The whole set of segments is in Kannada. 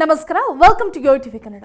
ನಮಸ್ಕಾರ welcome to Yo TV Kannada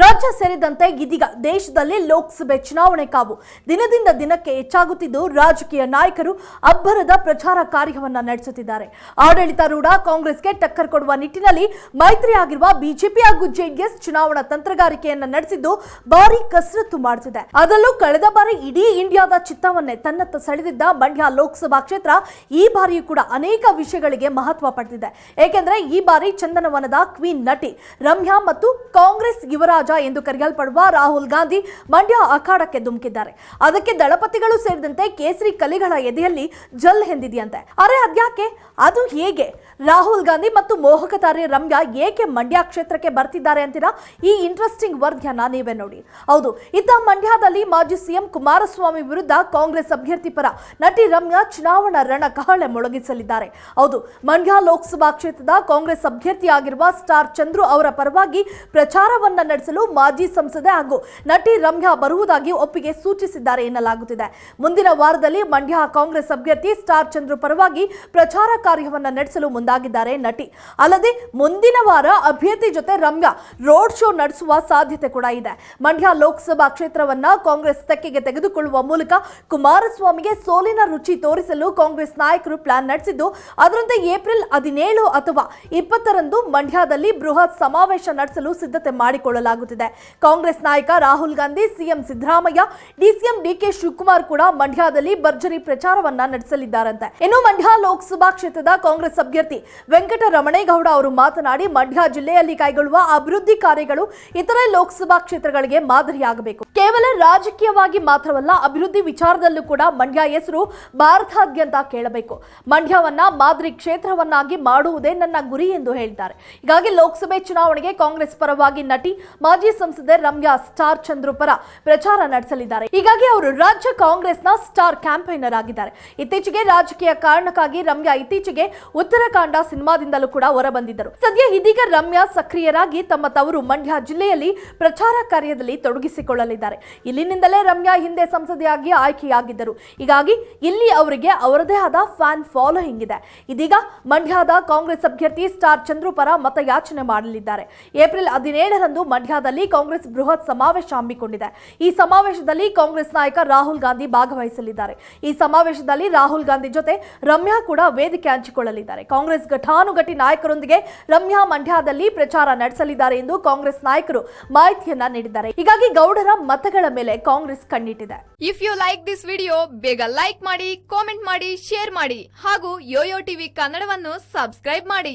ರಾಜ್ಯ ಸೇರಿದಂತೆ ಇದೀಗ ದೇಶದಲ್ಲಿ ಲೋಕಸಭೆ ಚುನಾವಣೆ ಕಾವು. ದಿನದಿಂದ ದಿನಕ್ಕೆ ಹೆಚ್ಚಾಗುತ್ತಿದ್ದು, ರಾಜಕೀಯ ನಾಯಕರು ಅಬ್ಬರದ ಪ್ರಚಾರ ಕಾರ್ಯವನ್ನು ನಡೆಸುತ್ತಿದ್ದಾರೆ. ಆಡಳಿತಾರೂಢ ಕಾಂಗ್ರೆಸ್ಗೆ ಟಕ್ಕರ್ ಕೊಡುವ ನಿಟ್ಟಿನಲ್ಲಿ ಮೈತ್ರಿ ಆಗಿರುವ ಬಿಜೆಪಿ ಹಾಗೂ ಜೆಡಿಎಸ್ ಚುನಾವಣಾ ತಂತ್ರಗಾರಿಕೆಯನ್ನು ನಡೆಸಿದ್ದು, ಭಾರಿ ಕಸರತ್ತು ಮಾಡುತ್ತಿದೆ ಅದರಲ್ಲೂ ಕಳೆದ ಬಾರಿ ಇಡೀ ಇಂಡಿಯಾದ ಚಿತ್ತವನ್ನೇ ತನ್ನತ್ತ ಸೆಳೆದಿದ್ದ ಮಂಡ್ಯ ಲೋಕಸಭಾ ಕ್ಷೇತ್ರ ಈ ಬಾರಿಯೂ ಕೂಡ ಅನೇಕ ವಿಷಯಗಳಿಗೆ ಮಹತ್ವ ಪಡೆದಿದೆ. ಏಕೆಂದರೆ ಈ ಬಾರಿ ಚಂದನವನದ ಕ್ವೀನ್ ನಟಿ ರಮ್ಯಾ ಮತ್ತು ಕಾಂಗ್ರೆಸ್ ಯುವರಾಜ ಎಂದು ಕರೆಯಲ್ಪಡುವ ರಾಹುಲ್ ಗಾಂಧಿ ಮಂಡ್ಯ ಅಖಾಡಕ್ಕೆ ಧುಮುಕಿದ್ದಾರೆ. ಅದಕ್ಕೆ ದಳಪತಿಗಳು ಸೇರಿದಂತೆ ಕೇಸರಿ ಕಲಿಗಳ ಎದೆಯಲ್ಲಿ ಜಲ್ ಹೆಂದಿದೆಯಂತೆ. ಅರೆ, ಅದ್ಯಾಕೆ? ಅದು ಹೇಗೆ? ರಾಹುಲ್ ಗಾಂಧಿ ಮತ್ತು ಮೋಹಕತಾರೆ ರಮ್ಯಾ ಏಕೆ ಮಂಡ್ಯ ಕ್ಷೇತ್ರಕ್ಕೆ ಬರ್ತಿದ್ದಾರೆ ಅಂತೀರಾ? ಈ ಇಂಟ್ರೆಸ್ಟಿಂಗ್ ವರದಿಯನ್ನ ನೀವೇ ನೋಡಿ. ಹೌದು, ಇತ್ತ ಮಂಡ್ಯದಲ್ಲಿ ಮಾಜಿ ಸಿಎಂ ಕುಮಾರಸ್ವಾಮಿ ವಿರುದ್ಧ ಕಾಂಗ್ರೆಸ್ ಅಭ್ಯರ್ಥಿ ಪರ ನಟಿ ರಮ್ಯಾ ಚುನಾವಣಾ ರಣಕಹಳೆ ಮೊಳಗಿಸಲಿದ್ದಾರೆ. ಹೌದು, ಮಂಡ್ಯ ಲೋಕಸಭಾ ಕ್ಷೇತ್ರದ ಕಾಂಗ್ರೆಸ್ ಅಭ್ಯರ್ಥಿಯಾಗಿರುವ ಸ್ಟಾರ್ ಚಂದ್ರು ಅವರ ಪರವಾಗಿ ಪ್ರಚಾರವನ್ನ ನಡೆಸಲು ಮಾಜಿ ಸಂಸದೆ ಹಾಗೂ ನಟಿ ರಮ್ಯಾ ಬರುವುದಾಗಿ ಒಪ್ಪಿಗೆ ಸೂಚಿಸಿದ್ದಾರೆ ಎನ್ನಲಾಗುತ್ತಿದೆ. ಮುಂದಿನ ವಾರದಲ್ಲಿ ಮಂಡ್ಯ ಕಾಂಗ್ರೆಸ್ ಅಭ್ಯರ್ಥಿ ಸ್ಟಾರ್ ಚಂದ್ರು ಪರವಾಗಿ ಪ್ರಚಾರ ಕಾರ್ಯವನ್ನ ನಡೆಸಲು ಮುಂದಾಗಿದ್ದಾರೆ ನಟಿ. ಅಲ್ಲದೆ ಮುಂದಿನ ವಾರ ಅಭ್ಯರ್ಥಿ ಜೊತೆ ರಮ್ಯಾ ರೋಡ್ ಶೋ ನಡೆಸುವ ಸಾಧ್ಯತೆ ಕೂಡ ಇದೆ. ಮಂಡ್ಯ ಲೋಕಸಭಾ ಕ್ಷೇತ್ರವನ್ನ ಕಾಂಗ್ರೆಸ್ ತೆಕ್ಕೆಗೆ ತೆಗೆದುಕೊಳ್ಳುವ ಮೂಲಕ ಕುಮಾರಸ್ವಾಮಿಗೆ ಸೋಲಿನ ರುಚಿ ತೋರಿಸಲು ಕಾಂಗ್ರೆಸ್ ನಾಯಕರು ಪ್ಲಾನ್ ನಡೆಸಿದ್ದು, ಅದರಂತೆ ಏಪ್ರಿಲ್ ಹದಿನೇಳು ಅಥವಾ ಇಪ್ಪತ್ತರಂದು ಮಂಡ್ಯದಲ್ಲಿ ಬೃಹತ್ ಸಮಾವೇಶ ನಡೆಸಲು ಸಿದ್ಧತೆ ಮಾಡಿಕೊಳ್ಳಲಾಗುತ್ತಿದೆ. ಕಾಂಗ್ರೆಸ್ ನಾಯಕ ರಾಹುಲ್ ಗಾಂಧಿ, ಸಿಎಂ ಸಿದ್ದರಾಮಯ್ಯ, ಡಿಸಿಎಂ ಡಿಕೆ ಶಿವಕುಮಾರ್ ಕೂಡ ಮಂಡ್ಯದಲ್ಲಿ ಭರ್ಜರಿ ಪ್ರಚಾರವನ್ನ ನಡೆಸಲಿದ್ದಾರಂತೆ. ಇನ್ನು ಮಂಡ್ಯ ಲೋಕಸಭಾ ಕ್ಷೇತ್ರದ ಕಾಂಗ್ರೆಸ್ ಅಭ್ಯರ್ಥಿ ವೆಂಕಟರಮಣೇಗೌಡ ಅವರು ಮಾತನಾಡಿ, ಮಂಡ್ಯ ಜಿಲ್ಲೆಯಲ್ಲಿ ಕೈಗೊಳ್ಳುವ ಅಭಿವೃದ್ಧಿ ಕಾರ್ಯಗಳು ಇತರೆ ಲೋಕಸಭಾ ಕ್ಷೇತ್ರಗಳಿಗೆ ಮಾದರಿಯಾಗಬೇಕು. ಕೇವಲ ರಾಜಕೀಯವಾಗಿ ಮಾತ್ರವಲ್ಲ, ಅಭಿವೃದ್ಧಿ ವಿಚಾರದಲ್ಲೂ ಕೂಡ ಮಂಡ್ಯ ಹೆಸರು ಭಾರತಾದ್ಯಂತ ಕೇಳಬೇಕು. ಮಂಡ್ಯವನ್ನ ಮಾದರಿ ಕ್ಷೇತ್ರವನ್ನಾಗಿ ಮಾಡುವುದೇ ನನ್ನ ಗುರಿ ಎಂದು ಹೇಳಿದ್ದಾರೆ ಹೀಗಾಗಿ ಲೋಕಸಭೆ ಚುನಾವಣೆಗೆ ಕಾಂಗ್ರೆಸ್ ಪರವಾಗಿ ನಟಿ, ಮಾಜಿ ಸಂಸದೆ ರಮ್ಯಾ ಸ್ಟಾರ್ ಚಂದ್ರು ಪರ ಪ್ರಚಾರ ನಡೆಸಲಿದ್ದಾರೆ. ಹೀಗಾಗಿ ಅವರು ರಾಜ್ಯ ಕಾಂಗ್ರೆಸ್ನ ಸ್ಟಾರ್ ಕ್ಯಾಂಪೈನರ್ ಆಗಿದ್ದಾರೆ. ಇತ್ತೀಚೆಗೆ ರಾಜಕೀಯ ಕಾರಣಕ್ಕಾಗಿ ರಮ್ಯಾ ಇತ್ತೀಚೆಗೆ ಉತ್ತರಾಖಂಡ ಸಿನಿಮಾದಿಂದಲೂ ಕೂಡ ಹೊರಬಂದಿದ್ದರು. ಸದ್ಯ ಇದೀಗ ರಮ್ಯಾ ಸಕ್ರಿಯರಾಗಿ ತಮ್ಮ ತವರು ಮಂಡ್ಯ ಜಿಲ್ಲೆಯಲ್ಲಿ ಪ್ರಚಾರ ಕಾರ್ಯದಲ್ಲಿ ತೊಡಗಿಸಿಕೊಳ್ಳಲಿದ್ದಾರೆ. ಇಲ್ಲಿನಿಂದಲೇ ರಮ್ಯಾ ಹಿಂದೆ ಸಂಸದೆಯಾಗಿ ಆಯ್ಕೆಯಾಗಿದ್ದರು. ಹೀಗಾಗಿ ಇಲ್ಲಿ ಅವರಿಗೆ ಅವರದೇ ಆದ ಫ್ಯಾನ್ ಫಾಲೋಯಿಂಗ್ ಇದೆ. ಇದೀಗ ಮಂಡ್ಯದ ಕಾಂಗ್ರೆಸ್ ಅಭ್ಯರ್ಥಿ ಸ್ಟಾರ್ ಚಂದ್ರು ಪರ ಮತಯಾಚನೆ ಮಾಡಲಿದ್ದಾರೆ. ಏಪ್ರಿಲ್ ಹದಿನೇಳರಂದು ಮಂಡ್ಯದಲ್ಲಿ ಕಾಂಗ್ರೆಸ್ ಬೃಹತ್ ಸಮಾವೇಶ ಹಮ್ಮಿಕೊಂಡಿದೆ. ಈ ಸಮಾವೇಶದಲ್ಲಿ ಕಾಂಗ್ರೆಸ್ ನಾಯಕ ರಾಹುಲ್ ಗಾಂಧಿ ಭಾಗವಹಿಸಲಿದ್ದಾರೆ. ಈ ಸಮಾವೇಶದಲ್ಲಿ ರಾಹುಲ್ ಗಾಂಧಿ ಜೊತೆ ರಮ್ಯಾ ಕೂಡ ವೇದಿಕೆ ಹಂಚಿಕೊಳ್ಳಲಿದ್ದಾರೆ. ಕಾಂಗ್ರೆಸ್ ಘಟಾನುಘಟಿ ನಾಯಕರೊಂದಿಗೆ ರಮ್ಯಾ ಮಂಡ್ಯದಲ್ಲಿ ಪ್ರಚಾರ ನಡೆಸಲಿದ್ದಾರೆ ಎಂದು ಕಾಂಗ್ರೆಸ್ ನಾಯಕರು ಮಾಹಿತಿಯನ್ನ ನೀಡಿದ್ದಾರೆ. ಹೀಗಾಗಿ ಗೌಡರ ಮತಗಳ ಮೇಲೆ Congress ಕಣ್ಣಿಟ್ಟಿದೆ. If you like this video ಬೇಗ ಲೈಕ್ ಮಾಡಿ ಕಾಮೆಂಟ್ ಮಾಡಿ ಶೇರ್ ಮಾಡಿ ಹಾಗೂ ಯೋಯೋ ಟಿವಿ ಕನ್ನಡವನ್ನು ಸಬ್ಸ್ಕ್ರೈಬ್ ಮಾಡಿ.